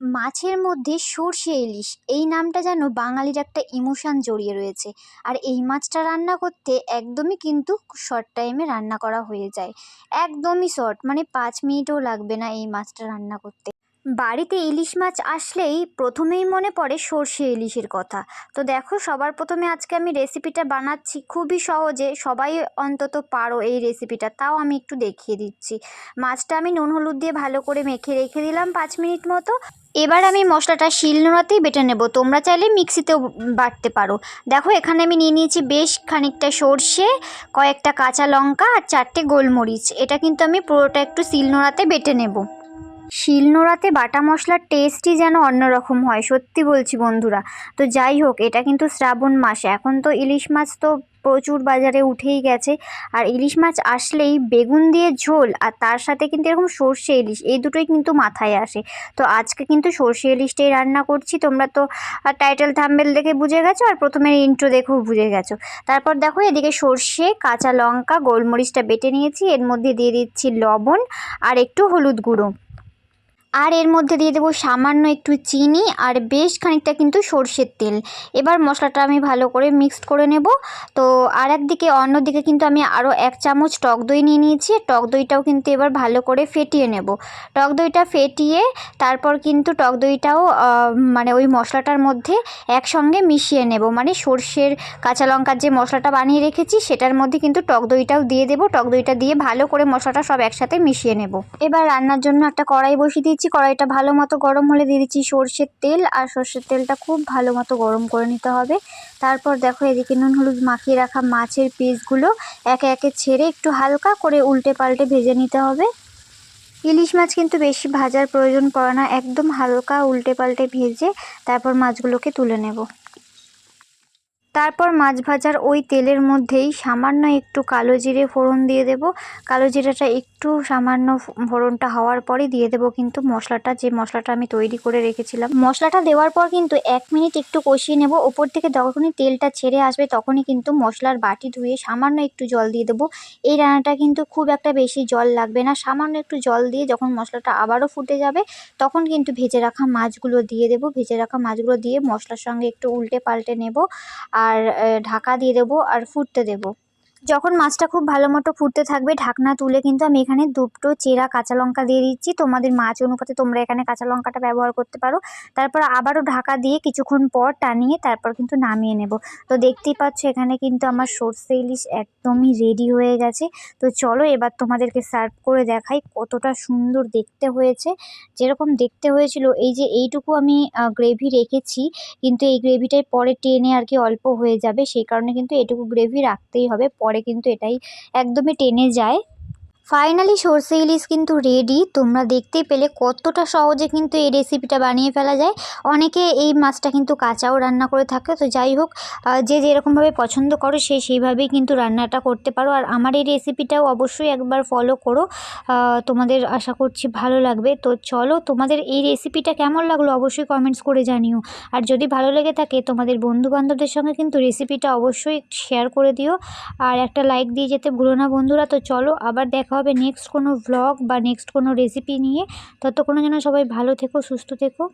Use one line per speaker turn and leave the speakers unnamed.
মাছের মধ্যে সর্ষে ইলিশ, এই নামটা যেন বাঙালির একটা ইমোশান জড়িয়ে রয়েছে। আর এই মাছটা রান্না করতে একদমই কিন্তু শর্ট টাইমে রান্না করা হয়ে যায়। একদমই শর্ট মানে পাঁচ মিনিটও লাগবে না এই মাছটা রান্না করতে। বাড়িতে ইলিশ মাছ আসলেই প্রথমেই মনে পড়ে সর্ষে ইলিশের কথা। তো দেখো, সবার প্রথমে আজকে আমি রেসিপিটা বানাচ্ছি। খুবই সহজে, সবাই অন্তত পারো এই রেসিপিটা তাও আমি একটু দেখিয়ে দিচ্ছি। মাছটা আমি নুন, হলুদ দিয়ে ভালো করে মেখে রেখে দিলাম পাঁচ মিনিট মতো। এবার আমি মশলাটা শিলনোড়াতেই বেটে নেব। তোমরা চাইলে মিক্সিতেও বাটতে পারো। দেখো, এখানে আমি নিয়ে নিয়েছি বেশ খানিকটা সর্ষে, কয়েকটা কাঁচা লঙ্কা আর চারটে গোলমরিচ। এটা কিন্তু আমি পুরোটা একটু শিলনোড়াতে বেটে নেব। শিলনোড়াতে বাটা মশলার টেস্টই যেন অন্যরকম হয়, সত্যি বলছি বন্ধুরা। তো যাই হোক, এটা কিন্তু শ্রাবণ মাস, এখন তো ইলিশ মাছ তো প্রচুর বাজারে উঠেই গেছে। আর ইলিশ মাছ আসলেই বেগুন দিয়ে ঝোল, আর তার সাথে কিন্তু এরকম সর্ষে ইলিশ, এই দুটোই কিন্তু মাথায় আসে। তো আজকে কিন্তু সর্ষে ইলিশটাই রান্না করছি। তোমরা তো টাইটেল থাম্বেল দেখে বুঝে গেছো, আর প্রথমে ইন্ট্রো দেখেও বুঝে গেছো। তারপর দেখো এদিকে সর্ষে, কাঁচা লঙ্কা, গোলমরিচটা বেটে নিয়েছি। এর মধ্যে দিয়ে দিচ্ছি লবণ আর একটু হলুদ গুঁড়ো। আর এর মধ্যে দিয়ে দেবো সামান্য একটু চিনি আর বেশ খানিকটা কিন্তু সর্ষের তেল। এবার মশলাটা আমি ভালো করে মিক্সড করে নেব। তো আর একদিকে অন্যদিকে কিন্তু আমি আরও এক চামচ টক দই নিয়ে নিয়েছি। টক দইটাও কিন্তু এবার ভালো করে ফেটিয়ে নেব। টক দইটা ফেটিয়ে তারপর কিন্তু টক দইটাও মানে ওই মশলাটার মধ্যে একসঙ্গে মিশিয়ে নেব। মানে সর্ষের কাঁচা লঙ্কার যে মশলাটা বানিয়ে রেখেছি, সেটার মধ্যে কিন্তু টক দইটাও দিয়ে দেবো। টক দইটা দিয়ে ভালো করে মশলাটা সব একসাথে মিশিয়ে নেব। এবার রান্নার জন্য একটা কড়াই বসিয়ে দিয়েছি। কড়াইটা ভালো মতো গরম হলে দিয়ে দিচ্ছি সর্ষের তেল, আর সর্ষের তেলটা খুব ভালো মতো গরম করে নিতে হবে। তারপর দেখো এদিকে নুন হলুদ মাখিয়ে রাখা মাছের পিসগুলো একে একে ছেড়ে একটু হালকা করে উল্টে পাল্টে ভেজে নিতে হবে। ইলিশ মাছ কিন্তু বেশি ভাজার প্রয়োজন পড়ে না, একদম হালকা উল্টে পাল্টে ভেজে তারপর মাছগুলোকে তুলে নেব। তারপর মাছ ভাজার ওই তেলের মধ্যেই সামান্য একটু কালো জিরে ফোড়ন দিয়ে দেব। কালো জিরেটা একটু সামান্য ফোড়নটা হওয়ার পরে দিয়ে দেব কিন্তু মশলাটা, যে মশলাটা আমি তৈরি করে রেখেছিলাম। মশলাটা দেওয়ার পর কিন্তু এক মিনিট একটু কষিয়ে নেব। ওপর থেকে যখনই তেলটা ছেড়ে আসবে তখনই কিন্তু মশলার বাটি ধুয়ে সামান্য একটু জল দিয়ে দেবো। এই রান্নাটা কিন্তু খুব একটা বেশি জল লাগবে না। সামান্য একটু জল দিয়ে যখন মশলাটা আবারও ফুটে যাবে তখন কিন্তু ভেজে রাখা মাছগুলো দিয়ে দেবো। ভেজে রাখা মাছগুলো দিয়ে মশলার সঙ্গে একটু উল্টে পাল্টে নেব। আর ঢাকা দিয়ে দেবো আর ফুটতে দেবো। যখন মাছটা খুব ভালো মতো ফুটতে থাকবে, ঢাকনা তুলে কিন্তু আমি এখানে দুটো চেরা কাঁচা লঙ্কা দিয়ে দিচ্ছি। তোমাদের মাছ অনুপাতে তোমরা এখানে কাঁচা লঙ্কাটা ব্যবহার করতে পারো। তারপর আবারও ঢাকা দিয়ে কিছুক্ষণ পর টানিয়ে তারপর কিন্তু নামিয়ে নেব। তো দেখতেই পাচ্ছ এখানে কিন্তু আমার সর্ষে ইলিশ একদমই রেডি হয়ে গেছে। তো চলো এবার তোমাদেরকে সার্ভ করে দেখাই কতটা সুন্দর দেখতে হয়েছে। যেরকম দেখতে হয়েছিল, এই যে এইটুকু আমি গ্রেভি রেখেছি, কিন্তু এই গ্রেভিটাই পরে টেনে আর কি অল্প হয়ে যাবে। সেই কারণে কিন্তু এটুকু গ্রেভি রাখতেই হবে। পরে কিন্তু এটাই একদমই টেনে যায়। ফাইনালি সর্ষে ইলিশ কিন্তু রেডি তোমরা দেখতেই পেলে কতটা সহজে কিন্তু এই রেসিপিটা বানিয়ে ফেলা যায়। অনেকে এই মাছটা কিন্তু কাঁচাও রান্না করে থাকে। তো যাই হোক যে যেরকমভাবে পছন্দ করো, সে সেইভাবেই কিন্তু রান্নাটা করতে পারো। আর আমার এই রেসিপিটাও অবশ্যই একবার ফলো করো। তোমাদের আশা করছি ভালো লাগবে। তো চলো, তোমাদের এই রেসিপিটা কেমন লাগল অবশ্যই কমেন্টস করে জানিও। আর যদি ভালো লেগে থাকে, তোমাদের বন্ধু বান্ধবদের সঙ্গে কিন্তু রেসিপিটা অবশ্যই শেয়ার করে দিও। আর একটা লাইক দিয়ে যেতে ভুলো না বন্ধুরা। তো চলো, আবার দেখা হবে নেক্সট কোনো ভ্লগ বা নেক্সট কোনো রেসিপি নিয়ে। ততক্ষণের যেন সবাই ভালো থেকো, সুস্থ থেকো।